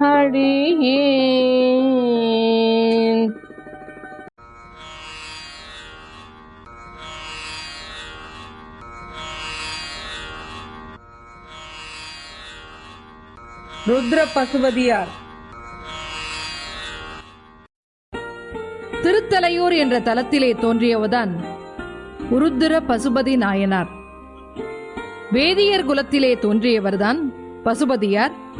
அடியேன். ருத்ர பசுபதியார் திருத்தலையூர் என்ற தலத்திலே தோன்றியவர்தான் உருத்திர பசுபதி நாயனார். வேதியர் குலத்திலே தோன்றியவர்தான் பசுபதியார்.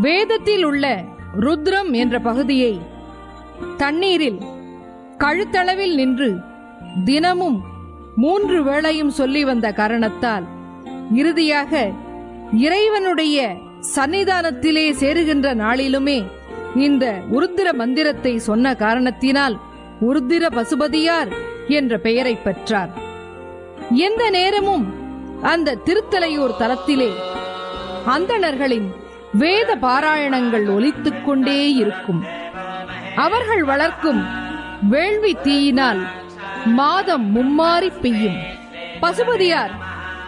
வேதத்தில் உள்ள ருத்ரம் என்ற பகுதியை தண்ணீரில் கழுத்தளவில் நின்று தினமும் மூன்று வேளையும் சொல்லி வந்த காரணத்தால் இறுதியாக இறைவனுடைய சன்னிதானத்திலே சேருகின்ற நாளிலுமே இந்த உருத்திர மந்திரத்தை சொன்ன காரணத்தினால் உருத்திர பசுபதியார் என்ற பெயரை பெற்றார். எந்த நேரமும் அந்த திருத்தலையூர் தலத்திலே அந்தணர்களின் வேத பாராயணங்கள் ஒலித்துக் கொண்டே இருக்கும். அவர்கள் வளர்க்கும் வேள்வி தீயினால் மாதம் மும்மாறி பெய்யும். பசுபதியார்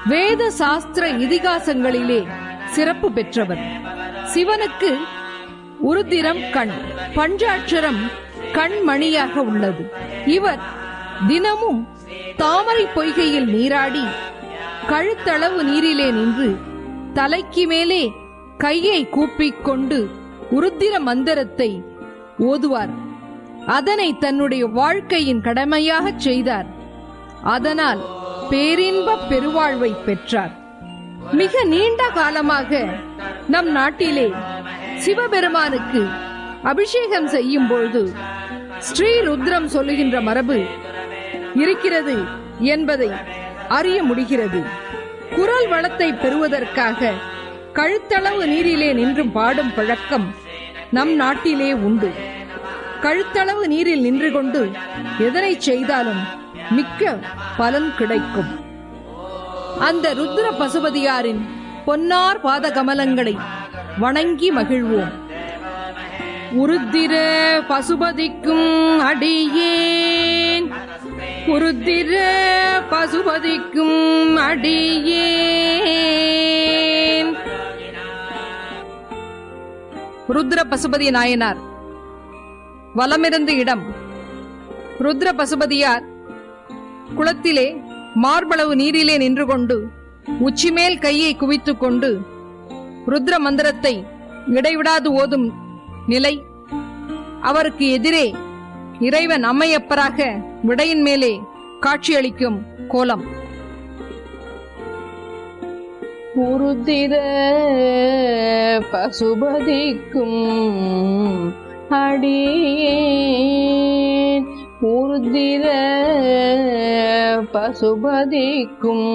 வேத சாஸ்திர இதிகாசங்களிலே சிறப்பு பெற்றவர். சிவனுக்கு உருதிரம் கண் பஞ்சாட்சரம் கண்மணியாக உள்ளது. இவர் தினமும் தாமரை பொய்கையில் நீராடி கழுத்தளவு நீரிலே நின்று தலைக்கு மேலே கையை கூப்பிக் கொண்டு உருத்திர மந்திரத்தை ஓதுவார். அதனை தன்னுடைய வாழ்க்கையின் கடமையாகச் செய்தார். அதனால் பேரின்ப பெருவாழ்வை பெற்றார். மிக நீண்ட காலமாக நம் நாட்டிலே சிவபெருமானுக்கு அபிஷேகம் செய்யும் பொழுது ஸ்ரீ ருத்ரம் சொல்லுகின்ற மரபு இருக்கிறது என்பதை அறிய முடிகிறது. குரல் வளத்தை பெறுவதற்காக கழுத்தளவு நீரிலே நின்றும் பாடும் பழக்கம் நம் நாட்டிலே உண்டு. கழுத்தளவு நீரில் நின்று கொண்டு எதனை செய்தாலும் மிக்க பலன் கிடைக்கும். அந்த ருத்ர பசுபதியாரின் பொன்னார் பாத கமலங்களை வணங்கி மகிழ்வோம். உருத்திர பசுபதிக்கும் அடியேன். உருத்திர பசுபதிக்கும் அடியேன். ருத்ர பசுபதி நாயனார். வலமிருந்து இடம். ருத்ர பசுபதியார் குளத்திலே மார்பளவு நீரிலே நின்று கொண்டு உச்சிமேல் கையை குவித்துக் கொண்டு ருத்ர மந்திரத்தை இடைவிடாது ஓதும் நிலை அவருக்கு எதிரே இறைவன் அம்மையப்பராக விடையின் மேலே காட்சியளிக்கும் கோலம். உருத்திர பசுபதிக்கும் அடியேன் உருத்திர பசுபதிக்கும்